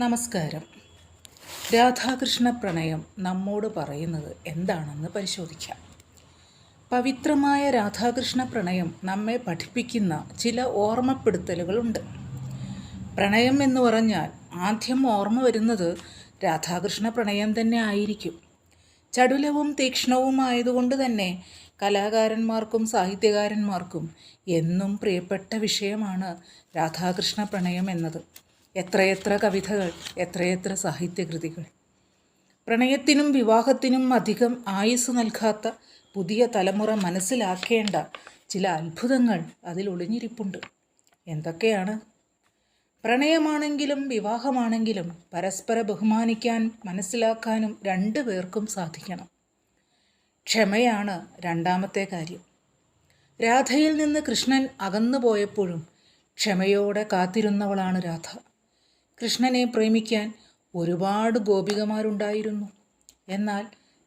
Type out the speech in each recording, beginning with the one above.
നമസ്കാരം. രാധാകൃഷ്ണ പ്രണയം നമ്മോട് പറയുന്നത് എന്താണെന്ന് പരിശോധിക്കാം. പവിത്രമായ രാധാകൃഷ്ണ പ്രണയം നമ്മെ പഠിപ്പിക്കുന്ന ചില ഓർമ്മപ്പെടുത്തലുകളുണ്ട്. പ്രണയം എന്ന് പറഞ്ഞാൽ ആദ്യം ഓർമ്മ വരുന്നത് രാധാകൃഷ്ണ പ്രണയം തന്നെ ആയിരിക്കും. ചടുലവും തീക്ഷ്ണവുമായതുകൊണ്ട് തന്നെ കലാകാരന്മാർക്കും സാഹിത്യകാരന്മാർക്കും എന്നും പ്രിയപ്പെട്ട വിഷയമാണ് രാധാകൃഷ്ണ പ്രണയം എന്നത്. എത്രയെത്ര കവിതകൾ എത്രയെത്ര സാഹിത്യകൃതികൾ. പ്രണയത്തിനും വിവാഹത്തിനും അധികം ആയുസ് നൽകാത്ത പുതിയ തലമുറ മനസ്സിലാക്കേണ്ട ചില അത്ഭുതങ്ങൾ അതിൽ ഒളിഞ്ഞിരിപ്പുണ്ട്. എന്തൊക്കെയാണ്? പ്രണയമാണെങ്കിലും വിവാഹമാണെങ്കിലും പരസ്പര ബഹുമാനിക്കാൻ മനസ്സിലാക്കാനും രണ്ടു പേർക്കും സാധിക്കണം. ക്ഷമയാണ് രണ്ടാമത്തെ കാര്യം. രാധയിൽ നിന്ന് കൃഷ്ണൻ അകന്നു പോയപ്പോഴും ക്ഷമയോടെ കാത്തിരുന്നവളാണ് രാധ. കൃഷ്ണനെ പ്രേമിക്കാൻ ഒരുപാട് ഗോപികമാരുണ്ടായിരുന്നു. എന്നാൽ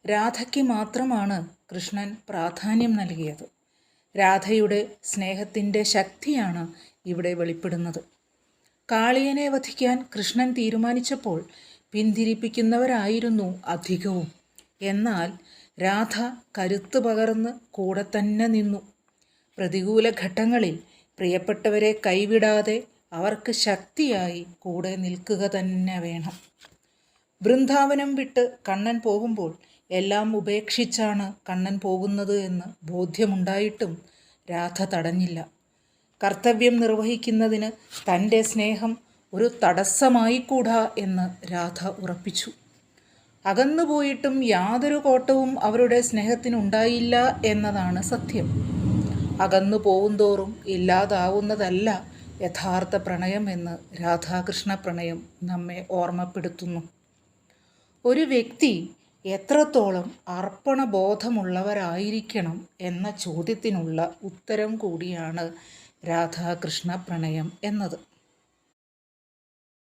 രാധയ്ക്ക് മാത്രമാണ് കൃഷ്ണൻ പ്രാധാന്യം നൽകിയത്. രാധയുടെ സ്നേഹത്തിന്റെ ശക്തിയാണ് ഇവിടെ വെളിപ്പെടുന്നത്. കാളിയനെ വധിക്കാൻ കൃഷ്ണൻ തീരുമാനിച്ചപ്പോൾ പിന്തിരിപ്പിക്കുന്നവരായിരുന്നു അധികവും. എന്നാൽ രാധ കരുത്ത് പകർന്ന് കൂടെ തന്നെ നിന്നു. പ്രതികൂല ഘട്ടങ്ങളിൽ പ്രിയപ്പെട്ടവരെ കൈവിടാതെ അവർക്ക് ശക്തിയായി കൂടെ നിൽക്കുക തന്നെ വേണം. ബൃന്ദാവനം വിട്ട് കണ്ണൻ പോകുമ്പോൾ എല്ലാം ഉപേക്ഷിച്ചാണ് കണ്ണൻ പോകുന്നത് എന്ന് ബോധ്യമുണ്ടായിട്ടും രാധ തടഞ്ഞില്ല. കർത്തവ്യം നിർവഹിക്കുന്നതിന് തന്റെ സ്നേഹം ഒരു തടസ്സമായിക്കൂടാ എന്ന് രാധ ഉറപ്പിച്ചു. അകന്നുപോയിട്ടും യാതൊരു കോട്ടവും അവരുടെ സ്നേഹത്തിനുണ്ടായില്ല എന്നതാണ് സത്യം. അകന്നു പോകുന്തോറും ഇല്ലാതാവുന്നതല്ല യഥാർത്ഥ പ്രണയം എന്ന് രാധാകൃഷ്ണ പ്രണയം നമ്മെ ഓർമ്മപ്പെടുത്തുന്നു. ഒരു വ്യക്തി എത്രത്തോളം അർപ്പണ ബോധമുള്ളവരായിരിക്കണം എന്ന ചോദ്യത്തിനുള്ള ഉത്തരം കൂടിയാണ് രാധാകൃഷ്ണ പ്രണയം എന്നത്.